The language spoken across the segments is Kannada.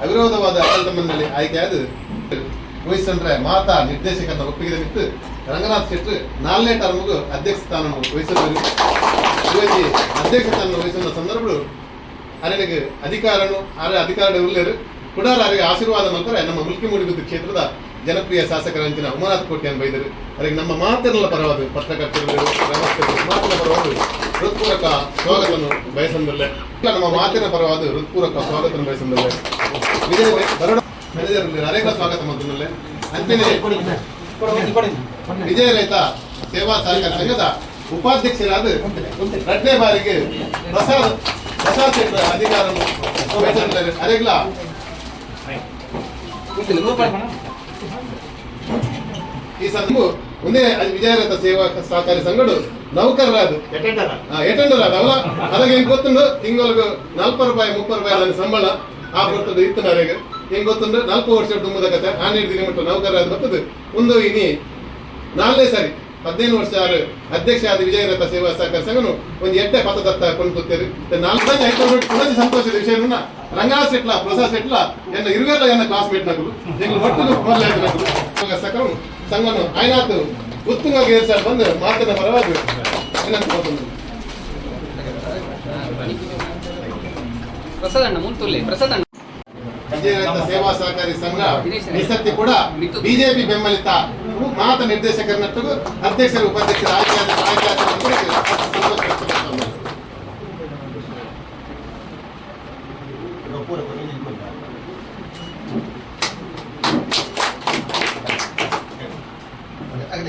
ಅವಿರೋಧವಾದ ಮಂಡಳಿ ಆಯ್ಕೆಯಾದ ವಹಿಸಂದ್ರೆ ಮಾತಾ ನಿರ್ದೇಶಕನ ಒಪ್ಪಿಗೆ ಬಿಟ್ಟು ರಂಗನಾಥ್ ಶೆಟ್ಟರ್ ನಾಲ್ನೇ ಟರ್ಮ್ಗೂ ಅಧ್ಯಕ್ಷ ಸ್ಥಾನವನ್ನು ವಹಿಸಿದರು ಇವರಿಗೆ ಅಧ್ಯಕ್ಷ ಸ್ಥಾನ ವಹಿಸಿದ ಸಂದರ್ಭಗಳು ಅರನಿಗೆ ಅಧಿಕಾರನು ಅರೆ ಅಧಿಕಾರ ಉಳ್ಳರು ಕೂಡ ಅವರಿಗೆ ಆಶೀರ್ವಾದ ನಂತರ ನಮ್ಮ ಮುಲ್ಕಿ ಮೂಡಿಗುದ್ದು ಕ್ಷೇತ್ರದ ಜನಪ್ರಿಯ ಶಾಸಕರಂಚಿನ ಉಮನಾಥ್ ಕೋಟೆಯನ್ನು ಬೈದರು. ಅವರಿಗೆ ನಮ್ಮ ಮಾತಿನಲ್ಲ ಪರವಾದ ಪತ್ರಕರ್ತರು ಮಾತಿನ ಪರವಾದ ಹೃತ್ಪೂರ್ವಕ ಸ್ವಾಗತವನ್ನು ಬಯಸಂದಲ್ಲೇ ಇಲ್ಲ, ನಮ್ಮ ಮಾತಿನ ಪರವಾದ ಹೃತ್ಪೂರ್ವಕ ಸ್ವಾಗತವನ್ನು ಬಯಸಂದಲ್ಲೇ ಇದೇ ಬರೋಡ ಮ್ಯಾನೇಜರ್ ಅನೇಕ ಸ್ವಾಗತ ಮಾಡಿದಲ್ಲೇ ಅಂತಿನೇ ವಿಜಯ ರೈತ ಸೇವಾ ಸಹಕಾರ ಸಂಘದ ಉಪಾಧ್ಯಕ್ಷರಾದ ಎರಡನೇ ಬಾರಿಗೆ ಪ್ರಸಾದ್ ಪ್ರಸಾದ್ ಶೆಟ್ಟರ್ ಅಧಿಕಾರ ವಹಿಸಿದ್ದಾರೆ ಅರೆಗ್ಲ. ಈ ಸಂಘವು ಒಂದೇ ವಿಜಯರಥ ಸೇವಾ ಸಹಕಾರಿ ಸಂಘಡು ನೌಕರರಾದು ಎಟೆಂಡರ್ ಅದು. ಅವಲ ಅದಾಗ ಹೆಂಗ್ ಗೊತ್ತುಂಡು? ತಿಂಗಳಿಗೆ ನಾಲ್ಕು ರೂಪಾಯಿ ಮುಪ್ಪ ರೂಪಾಯಿ ನನ್ನ ಸಂಬಳ ಆ ಬರ್ತದೆ ಇತ್ತು ನನಗೆ ಹೆಂಗ್ ಗೊತ್ತುಂಡು? ನಾಲ್ಕು ವರ್ಷ ತುಂಬುದ ಕತೆ. ಹನ್ನೆರಡು ದಿನ ಮಟ್ಟ ನೌಕರ ಬರ್ತದೆ. ಒಂದು ಇನಿ ನಾಲ್ನೇ ಸಾರಿ ಹದಿನೈದು ವರ್ಷ ಆರು ಅಧ್ಯಕ್ಷ ಆದ ವಿಜಯರಥ ಸೇವಾ ಸಹಕಾರ ಸಂಘನು ಒಂದು ಎಡ್ಡೆ ಪಥದತ್ತ ಕೊಂಡ್ಕೊತ್ತೇವೆ ನಾಲ್ಕನೇ ಹೈಕೋರ್ಟ್ ಪುನಃ ಸಂತೋಷದ ವಿಷಯವನ್ನ ರಂಗಾ ಸೆಟ್ಲ ಪ್ರಸಾದ್ ಸೆಟ್ಲ ಎನ್ನ ಇರುವೆಲ್ಲ ಎನ್ನ ಕ್ಲಾಸ್ಮೇಟ್ ನಗಲು ಎಂಗ್ಲು ಒಟ್ಟು ಮೊದಲಾದ ನಗಲು ಸಕರು ಸಂಘನು ಆಯ್ನಾತು ಉತ್ತುಂಗ ಏರ್ಸಾಡ್ ಬಂದು ಅಣ್ಣ ಮುಂತುಲ್ಲೆ ಪ್ರಸಾದ್ ಸೇವಾ ಸಹಕಾರಿ ಸಂಘ ಈ ಸತಿ ಕೂಡ ಬಿಜೆಪಿ ಬೆಂಬಲಿತ ಮಾತ ನಿರ್ದೇಶಕರನ್ನ ಅಧ್ಯಕ್ಷರು ಉಪಾಧ್ಯಕ್ಷರು ಆಯ್ಕೆ ಆಯ್ಕೆಯಾದ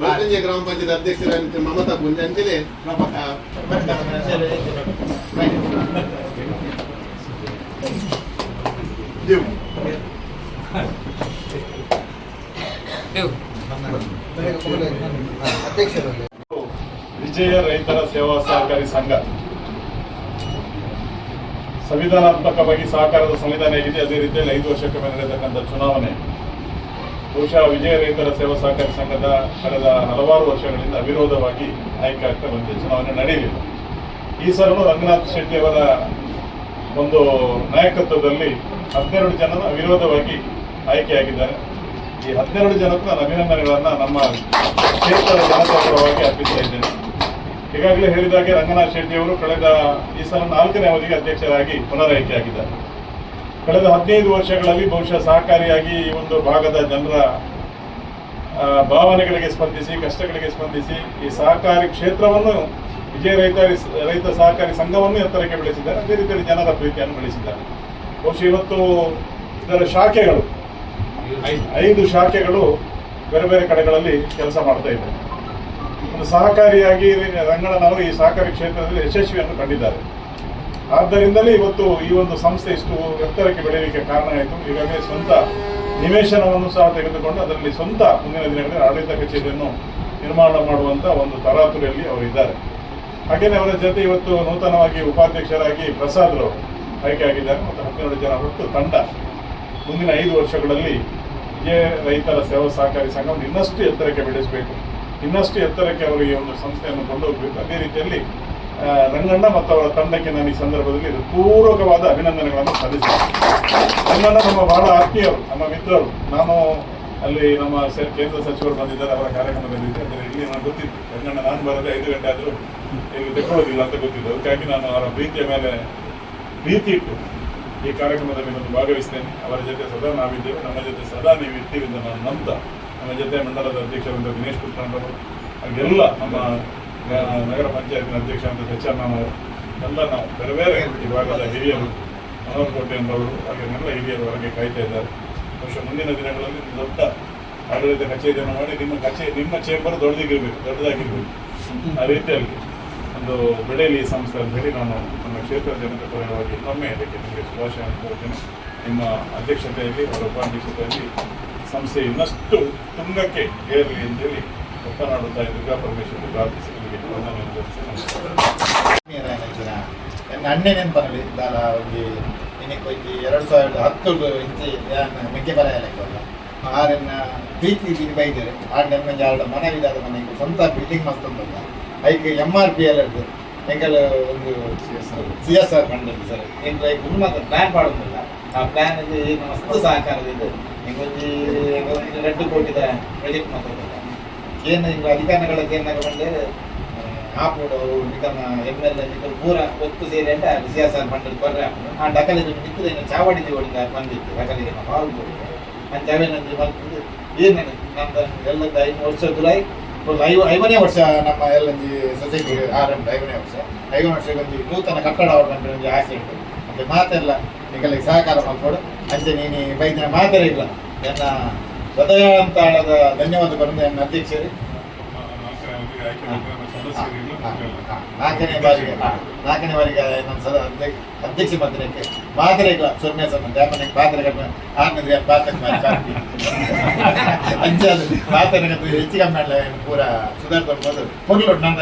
ಮಲ್ಕಂಜೆ ಗ್ರಾಮ ಪಂಚಾಯತ್ ಅಧ್ಯಕ್ಷರ ಮಮತಾ ಪುಂಜ ಅಂಚನೆ ದೇವ್ ವಿಜಯ ರೈತರ ಸೇವಾ ಸಹಕಾರಿ ಸಂಘ. ಸಂವಿಧಾನಾತ್ಮಕವಾಗಿ ಸಹಕಾರದ ಸಂವಿಧಾನ ಇದೆ ಅದೇ ರೀತಿಯಲ್ಲಿ ಐದು ವರ್ಷಕ್ಕೆ ನಡೆಯತಕ್ಕಂಥ ಚುನಾವಣೆ. ಬಹುಶಃ ವಿಜಯ ರೈತರ ಸೇವಾ ಸಹಕಾರಿ ಸಂಘದ ಕಳೆದ ಹಲವಾರು ವರ್ಷಗಳಿಂದ ಅವಿರೋಧವಾಗಿ ಆಯ್ಕೆ ಆಗ್ತಾ ಬಂದಿದೆ ಚುನಾವಣೆ ನಡೆಯಲಿಲ್ಲ. ಈ ಸಲವೂ ರಂಗನಾಥ್ ಶೆಟ್ಟಿ ಅವರ ಒಂದು ನಾಯಕತ್ವದಲ್ಲಿ ಹದಿನೆರಡು ಜನ ಅವಿರೋಧವಾಗಿ ಆಯ್ಕೆಯಾಗಿದ್ದಾರೆ. ಈ ಹದಿನೆರಡು ಜನಕ್ಕೂ ನಾನು ಅಭಿನಂದನೆಗಳನ್ನು ನಮ್ಮ ಕ್ಷೇತ್ರದ ಜನತಾ ಪರವಾಗಿ ಅರ್ಪಿಸ್ತಾ ಇದ್ದೇನೆ. ಈಗಾಗಲೇ ಹೇಳಿದಾಗೆ ರಂಗನಾಥ್ ಶೆಟ್ಟಿ ಅವರು ಕಳೆದ ಈ ಸಲ ನಾಲ್ಕನೇ ಅವಧಿಗೆ ಅಧ್ಯಕ್ಷರಾಗಿ ಪುನರಾಯ್ಕೆಯಾಗಿದ್ದಾರೆ ಕಳೆದ ಹದಿನೈದು ವರ್ಷಗಳಲ್ಲಿ ಬಹುಶಃ ಸಹಕಾರಿಯಾಗಿ ಈ ಒಂದು ಭಾಗದ ಜನರ ಭಾವನೆಗಳಿಗೆ ಸ್ಪಂದಿಸಿ, ಕಷ್ಟಗಳಿಗೆ ಸ್ಪಂದಿಸಿ ಈ ಸಹಕಾರಿ ಕ್ಷೇತ್ರವನ್ನು, ವಿಜಯ ರೈತ ರೈತ ಸಹಕಾರಿ ಸಂಘವನ್ನು ಎತ್ತರಕ್ಕೆ ಬೆಳೆಸಿದ್ದಾರೆ. ಅದೇ ರೀತಿಯಲ್ಲಿ ಜನರ ಪ್ರೀತಿಯನ್ನು ಬೆಳೆಸಿದ್ದಾರೆ. ಬಹುಶಃ ಇವತ್ತು ಇದರ ಶಾಖೆಗಳು, ಐದು ಶಾಖೆಗಳು ಬೇರೆ ಬೇರೆ ಕಡೆಗಳಲ್ಲಿ ಕೆಲಸ ಮಾಡ್ತಾ ಇದ್ದಾರೆ ಒಂದು ಸಹಕಾರಿಯಾಗಿ ರಂಗಣ್ಣನವರು ಈ ಸಹಕಾರಿ ಕ್ಷೇತ್ರದಲ್ಲಿ ಯಶಸ್ವಿಯನ್ನು ಕಂಡಿದ್ದಾರೆ. ಆದ್ದರಿಂದಲೇ ಇವತ್ತು ಈ ಒಂದು ಸಂಸ್ಥೆ ಇಷ್ಟು ಎತ್ತರಕ್ಕೆ ಬೆಳೆಯಲಿಕ್ಕೆ ಕಾರಣ ಆಯಿತು. ಈಗಾಗಲೇ ಸ್ವಂತ ನಿವೇಶನವನ್ನು ಸಹ ತೆಗೆದುಕೊಂಡು ಅದರಲ್ಲಿ ಸ್ವಂತ ಮುಂದಿನ ದಿನಗಳಲ್ಲಿ ಆಡಳಿತ ಕಚೇರಿಯನ್ನು ನಿರ್ಮಾಣ ಮಾಡುವಂತ ಒಂದು ತರಾತುರಿಯಲ್ಲಿ ಅವರಿದ್ದಾರೆ ಹಾಗೇನೆ ಅವರ ಜೊತೆ ಇವತ್ತು ನೂತನವಾಗಿ ಉಪಾಧ್ಯಕ್ಷರಾಗಿ ಪ್ರಸಾದ್ ರವರು ಆಯ್ಕೆಯಾಗಿದ್ದಾರೆ ಮತ್ತು ಹನ್ನೆರಡು ಜನ ಹೊತ್ತು ತಂಡ ಮುಂದಿನ ಐದು ವರ್ಷಗಳಲ್ಲಿ ವಿಜಯ ರೈತರ ಸೇವಾ ಸಹಕಾರಿ ಸಂಘವನ್ನು ಇನ್ನಷ್ಟು ಎತ್ತರಕ್ಕೆ ಬೆಳೆಸಬೇಕು. ಇನ್ನಷ್ಟು ಎತ್ತರಕ್ಕೆ ಈ ಒಂದು ಸಂಸ್ಥೆಯನ್ನು ಕೊಂಡೋಗಬೇಕು. ಅದೇ ರೀತಿಯಲ್ಲಿ ರಂಗಣ್ಣ ಮತ್ತು ಅವರ ತಂಡಕ್ಕೆ ನಾನು ಈ ಸಂದರ್ಭದಲ್ಲಿ ಪೂರ್ವಕವಾದ ಅಭಿನಂದನೆಗಳನ್ನು ಸಲ್ಲಿಸ್ತೇನೆ ರಂಗಣ್ಣ ನಮ್ಮ ಬಹಳ ಆತ್ಮೀಯರು, ನಮ್ಮ ಮಿತ್ರರು. ನಾನು ಅಲ್ಲಿ ನಮ್ಮ ಕೇಂದ್ರ ಸಚಿವರು ಬಂದಿದ್ದಾರೆ, ಅವರ ಕಾರ್ಯಕ್ರಮದಲ್ಲಿದ್ದೆ ಅಂದರೆ ಇಲ್ಲಿ ನಾನು ಗೊತ್ತಿತ್ತು ರಂಗಣ್ಣ, ನಾನು ಬರದೆ ಐದು ಗಂಟೆ ಆದರೂ ಇಲ್ಲಿ ತೆಗೊಳ್ಳೋದಿಲ್ಲ ಅಂತ ಗೊತ್ತಿದ್ದು. ಅದಕ್ಕಾಗಿ ನಾನು ಅವರ ಪ್ರೀತಿಯ ಮೇಲೆ ಪ್ರೀತಿ ಇಟ್ಟು ಈ ಕಾರ್ಯಕ್ರಮದಲ್ಲಿ ನಾನು ಭಾಗವಹಿಸ್ತೇನೆ. ಅವರ ಜೊತೆ ಸದಾ ನಾವಿದ್ದೇವೆ. ನಮ್ಮ ಜೊತೆ ಸದಾ ನೀವು ಇರ್ತೀವಿ ಅಂತ ನಾನು ನಂಬ್ತಾ, ನಮ್ಮ ಜೊತೆ ಮಂಡಲದ ಅಧ್ಯಕ್ಷರಿಂದ ದಿನೇಶ್ ಅವರು ಹಾಗೆಲ್ಲ ನಮ್ಮ ನಗರ ಪಂಚಾಯತಿನ ಅಧ್ಯಕ್ಷ ಅಂತ ಹೆಚ್ಚನ್ನವರು ಎಲ್ಲ ನಾವು ಬೇರೆ ಬೇರೆ ವಿಭಾಗದ ಭಾಗದ ಹಿರಿಯರು ಮನೋಹರ್ ಎಂಬವರು ಹಾಗೆಲ್ಲ ಹಿರಿಯರು ಹೊರಗೆ ಕಾಯ್ತಾ ಇದ್ದಾರೆ. ಬಹುಶಃ ಮುಂದಿನ ದಿನಗಳಲ್ಲಿ ದೊಡ್ಡ ಆಡಳಿತ ಕಚೇರಿಯನ್ನು ಮಾಡಿ ನಿಮ್ಮ ಕಚೇರಿ ನಿಮ್ಮ ಚೇಂಬರ್ ದೊಡ್ಡದಿಗಿರ್ಬೇಕು, ದೊಡ್ಡದಾಗಿರ್ಬೇಕು. ಆ ರೀತಿಯಲ್ಲಿ ಒಂದು ಬೆಳೆಯಲಿ ಸಂಸ್ಥೆ ಅಂತ ಹೇಳಿ ನಾನು ನಮ್ಮ ಕ್ಷೇತ್ರ ಜನತೆ ಪರವಾಗಿ ಇನ್ನೊಮ್ಮೆ ಅದಕ್ಕೆ ನಿಮಗೆ ಶುಭಾಶಯ ಕೋರ್ತೇನೆ ನಿಮ್ಮ ಅಧ್ಯಕ್ಷತೆಯಲ್ಲಿ, ಅವರ ಉಪಾಧ್ಯಕ್ಷತೆಯಲ್ಲಿ ಸಂಸ್ಥೆ ಇನ್ನಷ್ಟು ತುಂಗಕ್ಕೆ ಏರಲಿ ಅಂತೇಳಿ ಒಪ್ಪನಾಡುತ್ತಾ ದುರ್ಗಾ ಪರಮೇಶ್ವರಿ ಪ್ರಾರ್ಥಿಸಿ ನೀರಾಯನ ನನ್ನ ಅಣ್ಣೆ ನೆನಪಲ್ಲಿ ದಾಲ ಒಂದು ನಿನಗೆ ಒಂಜಿ ಎರಡು ಸಾವಿರದ ಹತ್ತು ಇಂಚಿ ಮೆಕ್ಕೆ ಬರ ಲೆಕ್ಕಲ್ಲ ಆರನ್ನ ಪ್ರೀತಿ ಇಲ್ಲಿ ಬೈದರೆ ಆ ನೆಮ್ಮದಿ ಎರಡು ಮನೆ ವಿಧಾದ ಮನೆಗೆ ಸ್ವಂತ ಬಿಲ್ಡಿಂಗ್ ಮಲ್ತೊಂದಲ್ಲ ಅದಕ್ಕೆ ಎಂ ಆರ್ ಪಿ ಎಲ್ ಇರ್ತದೆ ಎಂಕಲ್ ಒಂದು ಸಿ ಎಸ್ ಆರ್ ಫಂಡ್ ಇದೆ ಸರ್ ಎಂಕಲ್ ಐಕ್ ಪ್ಲ್ಯಾನ್ ಮಾಡೋದಿಲ್ಲ ಆ ಏನು ಮಸ್ತ್ ಸಹಕಾರದಿಂದ ಎಂಗೊಂಜಿ ಒಂದು ರೆಡ್ ಕೋಟಿದ ಪ್ರಾಜೆಕ್ಟ್ ಮಾತಾಡಲ್ಲ ಏನು ಈಗ ಅಧಿಕಾರಿಗಳ ಏನಾಗ ಬಂದರೆ ಪೂರ ಒತ್ತು ಸೇರಿ ಅಂತ ಸಿ ಎಸ್ ಆರ್ ಫಂಡ್ ಕೊರ್ರೆ ಆ ಡಕಲಿಗೆ ನಿಂತಿದೆ ಇನ್ನು ಚಾವಡಿ ದೇವಳಿಗೆ ಬಂದಿತ್ತು. ಡಕಲಿಗೆ ನಾವು ಹಾಲು ಕೊಡಿದೆ ಆ ಜಾವೇನಂದ್ರೆ ಬಂದು ಏನು ನಮ್ದು ಎಲ್ಲ ಐದು ವರ್ಷ ದುಲೈ ಐವ ಐವನೇ ವರ್ಷ ನಮ್ಮ ಎಲ್ಲಂಜಿ ಸೊಸೈಟಿ ಆರಂಭ ಐವನೇ ವರ್ಷ. ಐವನೇ ವರ್ಷಕ್ಕೆ ಒಂದು ನೂತನ ಕಟ್ಟಡ ಅವ್ರ ಒಂದು ಆಸೆ ಉಂಟು. ಮತ್ತೆ ಮಾತೆಲ್ಲ ನಿಮಗೆ ಸಹಕಾರ ಮಾಡ್ಕೊಡು ಅಂಚೆ ನೀನು ಬೈದಿನ ಮಾತೇ ಇಲ್ಲ. ನನ್ನ ಹೃದಯಾಂತಾಳದ ಧನ್ಯವಾದ ಬಂದು ನನ್ನ ಅಧ್ಯಕ್ಷರು. ನಾಲ್ಕನೇ ಬಾರಿಗೆ ನಾಲ್ಕನೇ ಬಾರಿಗೆ ನನ್ನ ಸದ ಅಧ್ಯಕ್ಷ ಅಧ್ಯಕ್ಷ ಮಂತ್ರಿಕ್ಕೆ ಮಾತ್ರೆ ಇಲ್ಲ ಸೊನ್ನೆ ಸೊನ್ನೆ ಜಾಪನೆ ಪಾತ್ರೆ ಕಡಿಮೆ ಆರ್ನದ್ರೆ ಪಾತ್ರೆ ಮಾಡಿ ಕಾಪಿ ಅಂಚೆ ಅದು ಪಾತ್ರೆ ಹೆಚ್ಚಿಗೆ ಮಾಡಲ ಪೂರ ಸುಧಾರಿಸ್ಕೊಂಡು ಬಂದು ಮೊದಲು ನನ್ನ